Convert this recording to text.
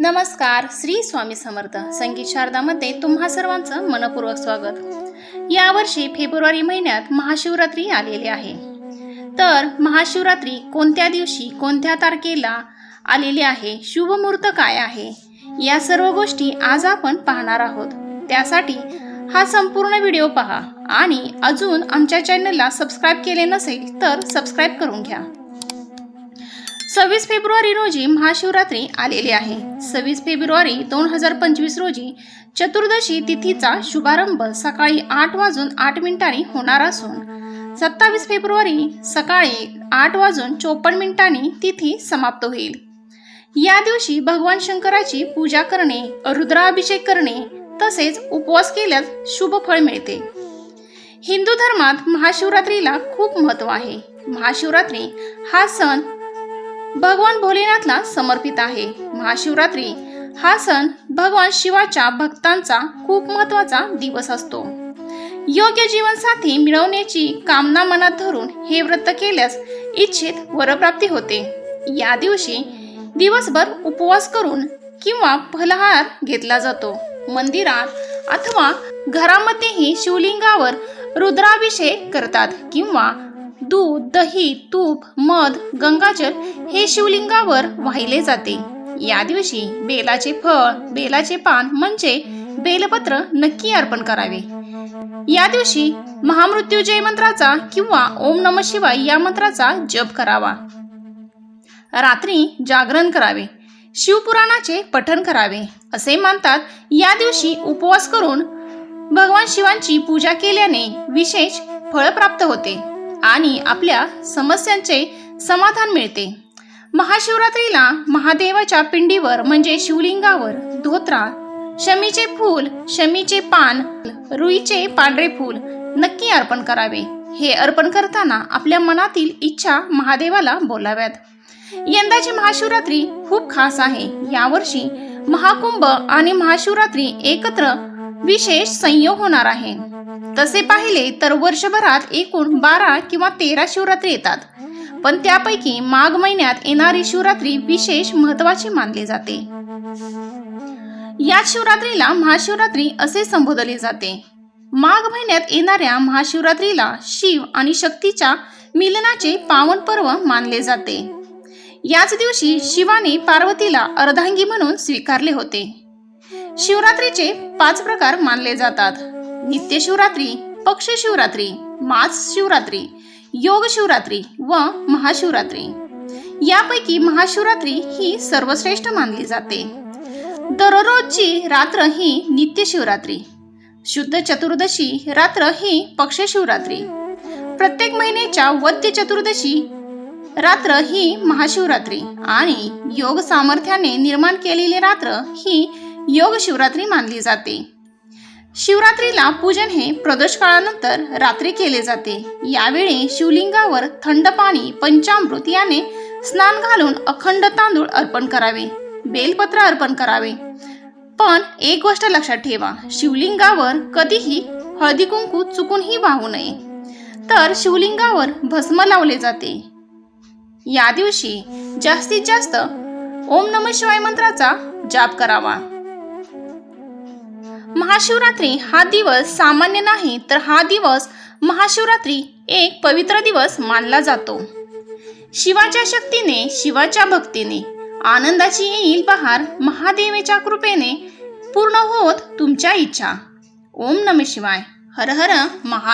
नमस्कार श्री स्वामी समर्थ. संगीत शारदामध्ये तुम्हा सर्वांचं मनपूर्वक स्वागत. यावर्षी फेब्रुवारी महिन्यात महाशिवरात्री आलेली आहे. तर महाशिवरात्री कोणत्या दिवशी कोणत्या तारखेला आलेली आहे शुभ मुहूर्त काय आहे या सर्व गोष्टी आज आपण पाहणार आहोत. त्यासाठी हा संपूर्ण व्हिडिओ पहा आणि अजून आमच्या चॅनलला सबस्क्राईब केले नसेल तर सबस्क्राईब करून घ्या. सव्वीस फेब्रुवारी रोजी महाशिवरात्री आलेली आहे. सव्वीस फेब्रुवारी दोन हजार पंचवीस रोजी चतुर्दशी तिथीचा शुभारंभ सकाळी आठ वाजून आठ मिनिटांनी होणार असून सत्तावीस फेब्रुवारी सकाळी आठ वाजून चोपन्न मिनिटांनी तिथी समाप्त होईल. या दिवशी भगवान शंकराची पूजा करणे रुद्राभिषेक करणे तसेच उपवास केल्यास शुभ फळ मिळते. हिंदू धर्मात महाशिवरात्रीला खूप महत्त्व आहे. महाशिवरात्री हा सण भगवान भोलेनाथला समर्पित आहे. महाशिवरात्री हा सण भगवान शिवाच्या भक्तांचा खूप महत्त्वाचा दिवस असतो. योग्य जीवनसाथी मिळवण्याची कामना मनात धरून हे व्रत केल्यास इच्छित वरप्राप्ती होते. या दिवशी दिवसभर उपवास करून किंवा फलहार घेतला जातो. मंदिरात अथवा घरामध्येही शिवलिंगावर रुद्राभिषेक करतात किंवा दूध दही तूप मध गंगाजल हे शिवलिंगावर वाहिले जाते. या दिवशी बेलाचे फळ बेलाचे पान म्हणजे बेलपत्र नक्की अर्पण करावे. या दिवशी महामृत्युजय मंत्राचा किंवा ओम नम शिवाय या मंत्राचा जप करावा. रात्री जागरण करावे. शिवपुराणाचे पठण करावे असे मानतात या दिवशी उपवास करून भगवान शिवांची पूजा केल्याने विशेष फळ प्राप्त होते. आणि आपल्या समस्यांचे समाधान मिळते. महाशिवरात्रीला महादेवाच्या पिंडीवर म्हणजे शिवलिंगावर धोत्रा शमीचे फूल शमीचे पान रुईचे पांढरे फूल नक्की अर्पण करावे. हे अर्पण करताना आपल्या मनातील इच्छा महादेवाला बोलाव्यात. यंदाची महाशिवरात्री खूप खास आहे. यावर्षी महाकुंभ आणि महाशिवरात्री एकत्र विशेष संयोग होणार आहे. तसे पाहिले तर वर्षभरात एकूण बारा किंवा तेरा शिवरात्री येतात. पण त्यापैकी माघ महिन्यात येणारी शिवरात्री विशेष महत्वाची मानली जाते. या शिवरात्रीला महाशिवरात्री असे संबोधले जाते. माघ महिन्यात येणाऱ्या महाशिवरात्रीला शिव आणि शक्तीच्या मिलनाचे पावन पर्व मानले जाते. याच दिवशी शिवाने पार्वतीला अर्धांगी म्हणून स्वीकारले होते. शिवरात्रीचे पाच प्रकार मानले जातात. नित्य शिवरात्री पक्ष शिवरात्री मास शिवरात्री योग शिवरात्री व महाशिवरात्री. यापैकी महाशिवरात्री ही सर्वश्रेष्ठ मानली जाते. दररोजची रात्र ही नित्य शिवरात्री शुद्ध चतुर्दशी रात्र ही पक्ष शिवरात्री प्रत्येक महिन्याच्या वद्य चतुर्दशी रात्र ही महाशिवरात्री आणि योग सामर्थ्याने निर्माण केलेली रात्र ही योग शिवरात्री मानली जाते. शिवरात्रीला पूजन हे प्रदोष काळानंतर रात्री केले जाते. यावेळी शिवलिंगावर थंड पाणी पंचामृत याने स्नान घालून अखंड तांदूळ अर्पण करावे बेलपत्र अर्पण करावे. पण एक गोष्ट लक्षात ठेवा शिवलिंगावर कधीही हळदी कुंकू चुकूनही वाहू नये. तर शिवलिंगावर भस्म लावले जाते. या दिवशी जास्तीत जास्त ओम नम शिवाय मंत्राचा जाप करावा. महाशिवरात्री हा दिवस सामान्य नाही तर हा दिवस महाशिवरात्री एक पवित्र दिवस मानला जातो. शिवाच्या शक्तीने शिवाच्या भक्तीने आनंदाची येईल बहार महादेवेच्या कृपेने पूर्ण होत तुमच्या इच्छा. ओम नम शिवाय. हर हर महा